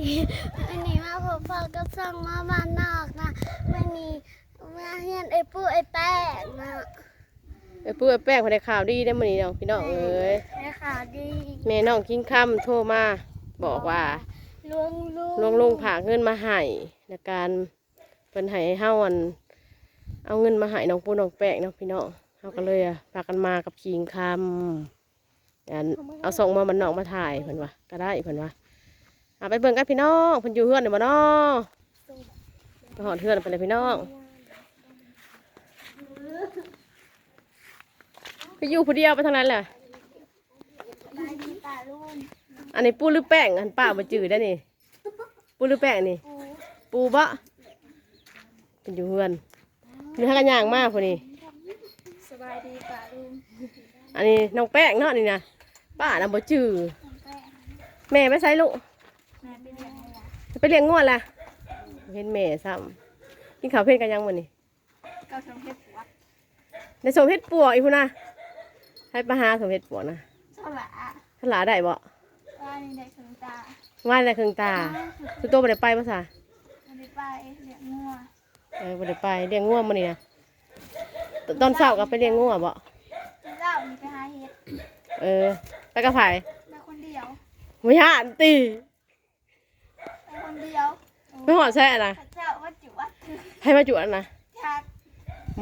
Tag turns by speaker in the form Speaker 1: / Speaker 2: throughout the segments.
Speaker 1: วันนี้มาพบพ่อกับส่องมาบ้านนอกนะวันนี้มาเฮียนไอ้ปูไอ้แป้งนะ
Speaker 2: ไอ้ปื้อไอ้แป้งพอได้ข่าวดีได้อมื้อนี้น้องพี่น้องเอ้ย
Speaker 1: ได้ข่าวดี
Speaker 3: แม่น้องกินค่ำโทรมาบอกว่า
Speaker 1: ลุงลุง
Speaker 3: ลุงลุงผากเงินมาให้ในการเพิ่นให้เฮาอัน เอาเงินมาให้น้องปูน้องแป้งเนาะพี่น้องเฮาก็เลยอะพากันมากับคิงคำอันเอาส่งมามันนอกมาถ่ายเพิ่นว่าก็ได้เพิ่นว่าเอาไปเบิ่งกันพี่น้องเพิ่นอยู่เฮือนได้บ่เนาะไปหอดเฮือนไปเลยพี่น้องไปอยู่ผู้เดียวไปทางนั้นแหละ
Speaker 1: ไปดีป่าลุง
Speaker 3: อันนี้ปูหรือแป้งอันป้าบ่จืดได้อนี่ปูหรือแป้งนี่
Speaker 1: ปู
Speaker 3: ปูบะเป็นอยู่เฮือนมีห้ากันย่างมากพอนี่
Speaker 1: สบายดีป่าลุง
Speaker 3: อันนี้น้องแป้งเนาะนี่นะป้าน่ะบ่จื้อ
Speaker 1: น้องแป้ง
Speaker 3: แม่ไม่ใช่ลูก
Speaker 1: แม่เป็นยังไงล่ะ
Speaker 3: ไปเลี้ยงงวดล่ะเห็นแม่ซ้ำกินข้าวเพ็นกันยังมื้อนี่
Speaker 1: ก็ทำให้ผัว
Speaker 3: ในสมเฮ็ดปัวอีพุ่นน่ะให้ไปหาสมเฮ็ดปัวนะ
Speaker 1: เท่าไหร่
Speaker 3: ทลาได้บ่
Speaker 1: ว่านี่ได้ถึงตา
Speaker 3: ว่าได้ครึ่งตาสุโตบ่ได้ไปบ่ซะ
Speaker 1: ไม่ได้ไปเลี้ยงงัว
Speaker 3: เออบ่ได้ไปเลี้ยงงัวมื้อนี้นะตตอนเช้าก็ไปเลี้ยงงัวบ่
Speaker 1: เจ้ามีไปหาเห็ด
Speaker 3: เออไปกับไผ
Speaker 1: ไปคนเดียว
Speaker 3: บ่ย่านติ
Speaker 1: ไป คนเดียว
Speaker 3: ไปหอดแซ่นะ
Speaker 1: ข้าเจ้าว่าจุวัด
Speaker 3: ให้มาจวดน่ะ
Speaker 1: ชา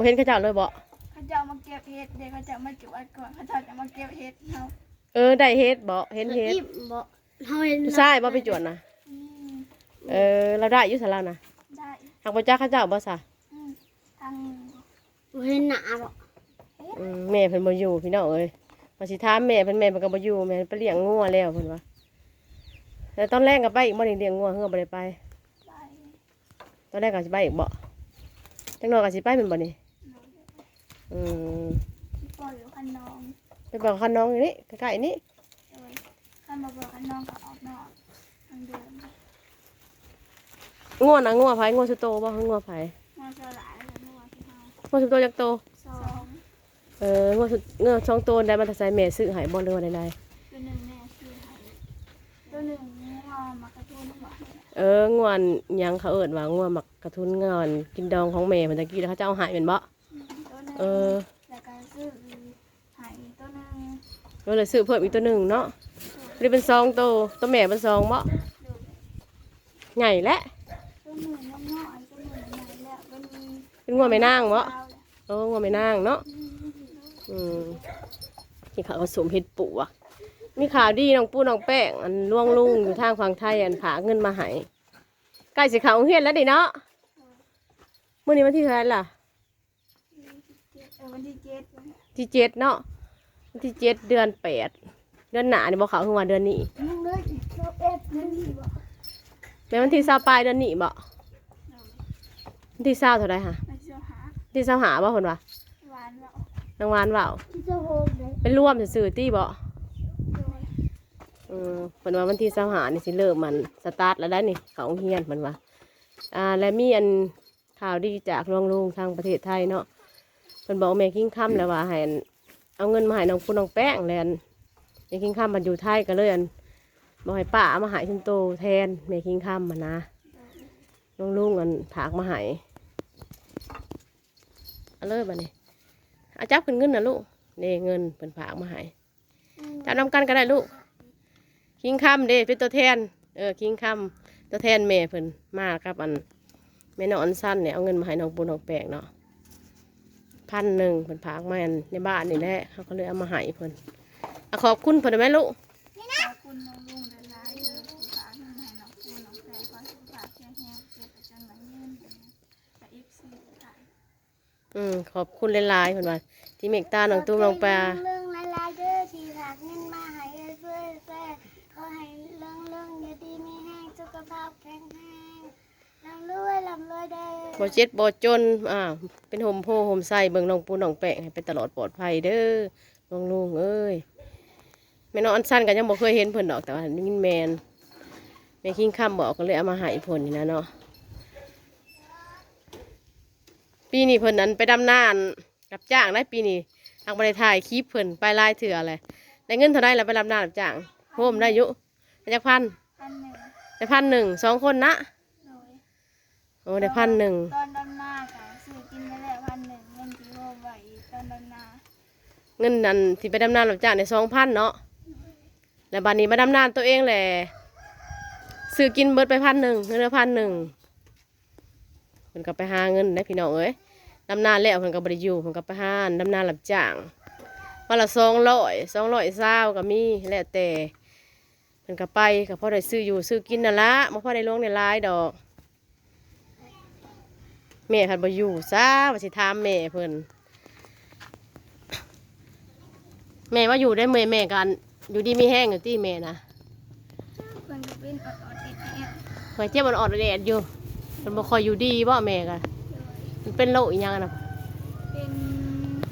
Speaker 3: เห็นเขาเจ้าเลยบ่
Speaker 1: ข้าเจ้ามาเก็บเห็ดเดี๋ยวข้าเจ้ามาจุวัดก่อนข้าเจ้าจะมาเก็บเห็ดเนาะ
Speaker 3: เออได้เฮ็ดบ่เห็นเฮ็ด
Speaker 1: บ่เฮาเห็น
Speaker 3: ผู้ชายบ่ไปจวดนะ
Speaker 1: อืม
Speaker 3: เออเราได้อยู่ซะแล้วนะ
Speaker 1: ได้
Speaker 3: หากบ่จักเขาเจ้าบ่ซะ
Speaker 1: อืมทางบ่เห็นหน้าบ่
Speaker 3: อืมแม่เพิ่นบ่อยู่พี่น้องเอ้ยว่าสิถามแม่เพิ่นแม่เพิ่นก็บ่อยู่แม่ไปเลี้ยงงัวแล้วเพิ่นว่า แต่ตอนแรกก็ไปอีกบ่ได้เลี้ยงงัวเฮือบ่ได้ไป
Speaker 1: ไป
Speaker 3: ตอนแรกก็สิไปอีกบ่จังน้อยก็สิไปแม่นบ่นี่อืม
Speaker 1: ที่ปล่อยอยู่คันน้อง
Speaker 3: ไปบอกคันน้องอยู่นี่ใกล้ๆนี่
Speaker 1: เลยคันมาบอกคันน้องก็ออกนอกทางเดิน
Speaker 3: งัวนะงัวไผงัวสุโตบ่งัวไผ
Speaker 1: มาเจอหลายแล้วเมื่อวานที่เฮา
Speaker 3: งัวสุโตจักโต
Speaker 1: สอง
Speaker 3: เอองัวสุงัวสองโตได้มาแต่ใส่แม่ซื้อให้บ่หรือว่าใด
Speaker 1: ตัวหนึ่งแม่ซื้อให้ตัวหนึ่ง
Speaker 3: เอองวนหยังเขาเอิ้นว่างัวหมักกระทุนงอนกินดองของแม่เพิ่นตะกี้แล้วเขาจะเอาให้แม่นบ่
Speaker 1: ตัวหนึ่ง
Speaker 3: เออ
Speaker 1: แล้วก็ซื้อให้ตัวหนึ่ง
Speaker 3: ก็เลยซื้อเพิ่มอีกตัวหนึ่งเนาะนี่เป็นซองตัวตัวแม่เป็นซองบ่
Speaker 1: ดู
Speaker 3: ใหญ่และ
Speaker 1: ตัวหนึ่งน้องน้อยตัวหนึ่งใหญ่แล้วตัวหนึ่ง
Speaker 3: เป็นงัวไม่นางบ่
Speaker 1: ยาวแล้ว
Speaker 3: เอองัวไม่นางเนาะอืมนี่เขาผสมเห็ดปูอะ มีข่าวดีน้องปูน้องแป้งอันล่วงลุงอยู่ทางฝั่งไทยอันผาเงินมาให้ใกล้สิเขาโรงเฮียนแล้วดิเนาะมื้อนี้วันที่เท่าไหร่ล่ะ
Speaker 1: เออวันที่เจ็ด
Speaker 3: ที่เจ็ดเนาะวันที่เจ็ดเดือนแปดเดือนหน้านี่บ่เขาคือว่าเดือนนี้
Speaker 1: มึงเลยเราเอ็ดนั่นนี่บ่
Speaker 3: แม่วันที่20ปลายเดือนนี้บ่วันที่20เท่าไหร่ฮะ
Speaker 1: ไม่เชื่อหา
Speaker 3: วันที่20หาบ่เพิ่นว่า
Speaker 1: หวานแล้ว
Speaker 3: นางวานเว้า
Speaker 1: ที่จะโฮมเลย
Speaker 3: เป็นร่วมซื่อๆตี้บ่
Speaker 1: โดย
Speaker 3: อืมเพิ่นว่าวันที่25นี่สิเริ่มมันสตาร์ทแล้วได้นี่เขาโรงเรียนเพิ่นว่า อ่า และมีอันข่าวดีจากหลวงลุงทางประเทศไทยเนาะเพิ่นบอกแม่กิ้งค่ำแล้วว่าให้อันเอาเงินมาให้น้องปุ้น้องแป้งแล้วอันแม่กิ้งค่ำมันอยู่ไทยก็เลยอันบอกให้ป้าเอามาใหายชินโตแทนแม่กิ้งค่ำมันนะหลวงลุงอันถากมาใหายเอาเลยบัดนี้เอาจับขึ้นเงินนะลูกนี่เงินเพิ่นฝากมาใหายจับนำกันก็ได้ลูก คิงคำเด้เป็นตัวแทน เออคิงคำตัวแทนแม่เพิ่นมากับอันแม่น้องอันสั้นเนี่ยเอาเงินมาให้น้องปูน้องแปลงเนาะพันหนึ่งเพิ่นพากมาอันในบ้านนี่แหละเขาก็เลยเอามาให้เพิ่นอะขอบคุณเพิ่นได้ไหมลูก
Speaker 1: ขอบคุณน้องลุงเดินไลน์เดินสีฟ้าเงินให้น้องปูน้องแพรขอสุขภาพแข็งแรงเก็บไปจนหลังยืนเป็นแต่อีฟซีค่ะ
Speaker 3: อืมขอบคุณหลายๆเพิ่นว่าที่เมกตาน้องตุ้มน้องปลา
Speaker 1: เรื่องลายๆเด้อที่ฝากเงินมาให้เพื่อนแฟขอให้เรื่องเรื่องอย่าดีมีแห้งสุขภาพแข็งแรงลำรวยลำรวยเด้อ
Speaker 3: บ่เจ็บบ่จนอ่าเป็นโฮมโพโฮมไส้เบิ่งน้องปูน้องแปลงให้ไปตลอดปลอดภัยเด้อลุงลุงเอ้ยแม่น้องอันสั้นก็ยังบ่เคยเห็นเพิ่นดอกแต่ว่าได้ยินแมนแม่คิงคำบอกก็เลยเอามาให้เพิ่นนี่นะเนาะปีนี้เพิ่นนั้นไปดำนานรับจ้างได้ปีนี้ทางบริถ่ายคลิปเพิ่นไปไล่เถื่ออะไรได้เงินเท่าไรแล้วไปดำนานรับจ้างโฮมได้อยุได้จักพัน
Speaker 1: อันหนึ่ง
Speaker 3: ได้พันหนึ่งสองคนนะ
Speaker 1: โดย
Speaker 3: โอ้ได้พันหนึ่ง
Speaker 1: ตอนดำนาค่ะซื้อกินไปแล้วพันหนึ่งเงินที่โฮมไว้ตอนดำนา
Speaker 3: เงินนั่นที่ไปดำนาหลับจ้างในสองพันเนาะแล้วบัดนี้มาดำนาตัวเองแหละซื้อกินเบิดไปพันหนึ่งเงินละพันหนึ่งเพิ่นก็ไปหาเงินได้พี่น้องเอ้ยดำนาแล้วเพิ่นก็บริยูเพิ่นก็ไปหาดำนาหลับจ้างวันละสองร้อยสองร้อยเศร้าก็มีแล้วแต่เพิ่นก็ไปก็พอได้ซื้ออยู่ซื้อกินนั่นละบ่พอได้ลงในรายดอก แม่พันบ่อยู่ซาว่าสิถามแม่เพิ่นแม่ว่าอยู่ได้เมื่อยแม่กัน อยู่ดีมีแห้งอยู่ที่แม่นะ
Speaker 1: เพิ่นก็เป็นอดๆติดเนี่ย
Speaker 3: หอยเจ็บมันอ่อนแดดอยู่มันบ่ค่อยอยู่ดีบ่แม่กันมันเป็นโรคอีหยังอะนะ
Speaker 1: เป็น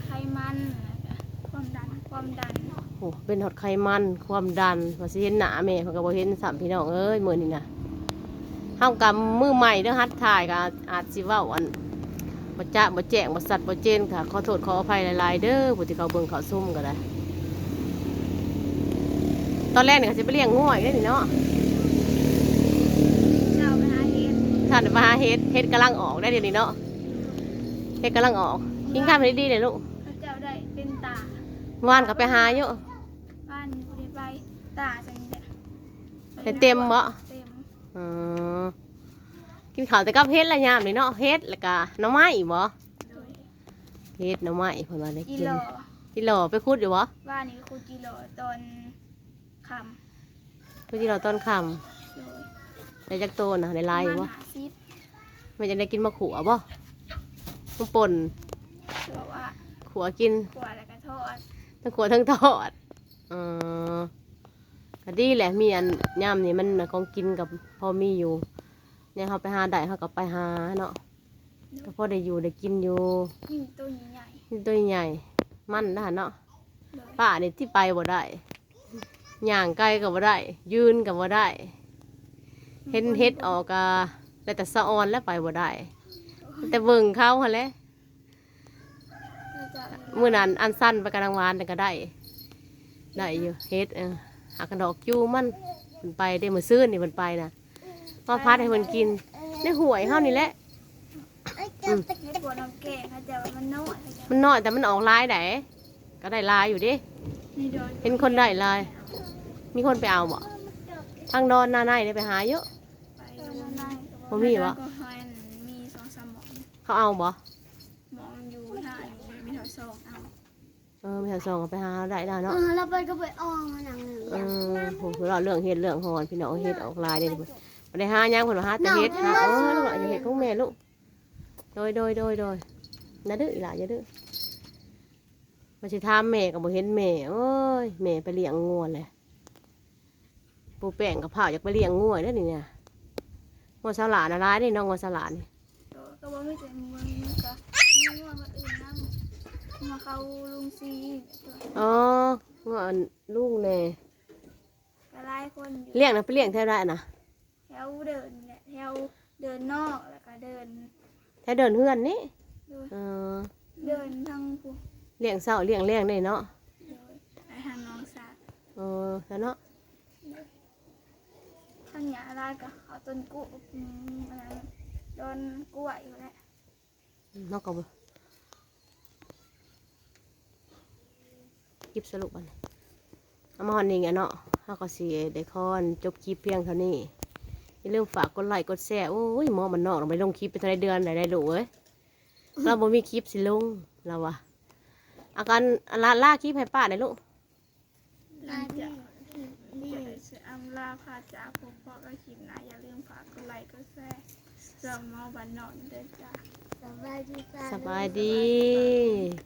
Speaker 1: ไขมันนะคะความดันความดัน
Speaker 3: โอ้เป็นหอดไขมันความดันว่าสิเห็นหน้าแม่เพิ่นก็บ่เห็นสามพี่น้องเอ้ยมื้อนี้นะ เฮากำมือใหม่เด้อฮัดถ่ายก็อาจสิเว้าอันบ่จะบ่แจ้งบ่สัตว์บ่เจนค่ะ ขอโทษขออภัยหลายๆเด้อผู้ที่เขาเบิ่งเขาซุ่มก็ได้ ตอนแรกเนี่ยเขาจะไปเลี้ยงง่วยได้นี่เนาะ
Speaker 1: เจ้าไปหาเห็ด
Speaker 3: ท่านมาหาเฮ็ดเฮ็ดกำลังออกได้เดี๋ยวนี้เนาะเฮ็ดกำลังออกกินข้าวให้ดีๆเลยลูก
Speaker 1: พระเจ้าได้เป็นตา
Speaker 3: เมื่อวานก็ไปหาเยอะ
Speaker 1: บ้านอยู่ได้ไปตาจังนี้แหละ
Speaker 3: แต่เต็มบ่
Speaker 1: เต็ม
Speaker 3: อือกินข้าวแต่กับเฮ็ดละยามนี่เนาะเฮ็ดแล้วก็หน่อไม้บ่
Speaker 1: โดย
Speaker 3: เฮ็ดหน่อไม้เพิ่นว่าได้
Speaker 1: กิ
Speaker 3: กิน
Speaker 1: โล
Speaker 3: ที่หล่อไปคุดอยู่บ่
Speaker 1: บ้านนี้คูกิโลตอนค
Speaker 3: คุดที่เราต้นคำำ
Speaker 1: โดย
Speaker 3: ได้จักโตน่ะได้หลายอยู่บ่
Speaker 1: หาซิป
Speaker 3: แม่จะได้กินมะขัวบ่มะป่น
Speaker 1: เพราะว่า
Speaker 3: ขัวกิน
Speaker 1: กลัวแล้วก็ทอด
Speaker 3: ทั้งขัวทั้งทอดอือ ก็ดีแหละมีอันยามนี่มันน่ะของกินกับพอมีอยู่ เนี่ยเขาไปหาได้เขาก็ไปหาเนาะก็พอได้อยู่ได้กินอยู่
Speaker 1: นี่ตัวใหญ่
Speaker 3: นี่ตัวใหญ่มันนะเนาะ
Speaker 1: ๆเลย
Speaker 3: ป้าเนี่ยที่ไปบ่ได้ย่างไกลก็บ่ได้ ยืนก็บ่ได้ เห็นเฮ็ดออกก็ได้แต่สะออนแล้วไปบ่ได้ แต่เบิ่งเขาหั่นแหละ
Speaker 1: พระเจ้า
Speaker 3: มื้อนั้นอันสั้นไปกลางวานนั่นก็ได้ ได้อยู่เฮ็ดเออ หากระดอกจูมันมันไปได้มื้อซื่นนี่มันไปนะมาพัดให้มันกินในห่วยเฮานี่แหละ
Speaker 1: เฮ็ดบัวน้ำแกงพระเจ้าว่ามันน้อยพระเจ้า
Speaker 3: มันน้อยแต่มันออกลายได้ก็ได้ลายอยู่ดิ
Speaker 1: นี่โดน
Speaker 3: เห็นคนได้ลาย มีคนไปเอาบ่ทางดอนหน้าในได้ไปหาเยอะ
Speaker 1: ไปวันนั้น
Speaker 3: บ่มีวะ
Speaker 1: ก็ให้มีสองสามหมอง
Speaker 3: เขาเอาบ่
Speaker 1: หมองอยู่ท่าอยู่มีแถวสองเอา
Speaker 3: เออไม่ใช่ซองก็ไปหาได้ได้
Speaker 1: เอ
Speaker 3: เนาะ
Speaker 1: อเราไปก็ไปอ้องหนังหนึ่ง
Speaker 3: เออโหเราเรื่องเฮ็ดเรื่องหอนพี่น้องเฮ็ดออกลายได้ดิบ่บ่ได้หาหยังเพิ่นว่าหาแต่เฮ็ดหาเออลูกหลานอย่าเฮ็ดของแม่ลูกโดยโดยโดยโดยน่าดื้ออีหล่ะอย่าดื้อมาสิถามแม่ก็บ่เห็นแม่โอ้ยแม่ไปเลี้ยงงัวเลยปูแป้งกับข้าวอยากไปเลี้ยงงัวเด้อนี่เนี่ยงัวสลาน่ะร้ายนี่น้องงัวสลานี่
Speaker 1: ตัวก็บ่มีแต่มือมันก็มีว่าคนอื่นนั่ง มาเข้าลุงซีตัว
Speaker 3: อ๋องัวอันลุงแน่
Speaker 1: ก็ไล่คนอยู่
Speaker 3: เลี้ยงนะไปเลี้ยงแถวได้นะ
Speaker 1: แถวเดินเนี่ยแถวเดินนอกแล้วก็เดิน
Speaker 3: แถวเดินเฮือนนี่
Speaker 1: โดย
Speaker 3: เออ
Speaker 1: เดินทางผู้
Speaker 3: เลี้ยงเศร้าเลี้ยงแรงได้เนาะ
Speaker 1: โดยไปทางน้องสาว
Speaker 3: เออแล้วเนาะ
Speaker 1: ทางหยาลายก็เขาต้นกุ้อืมอะไรโดนกล้วยอยู่แหละ
Speaker 3: เนอกก็บ่ค ลิปสรุปอันนี้เอามาฮอนนี่ไงเนาะเฮาก็สิได้คอนจบคลิปเพียงเท่านี้อย่าลืมฝากกดไลค์กดแชร์โอ้ยหมอมันนอกเราไปลงคลิปไปเท่าไรเดือนไหนได้ดูเอ้ยเราบ่มีคลิปสิลงเราวะอาการลาล่าคลิปให้ป้าได้ลูก
Speaker 1: หลังจากที่จะอำลาพาจากพบพ่อก็คลิปหนะอย่าลืมฝากกดไลค์กดแชร์สำหรับหมอบันนอนเดินจ้าสบายดีจ้า
Speaker 3: สบายดี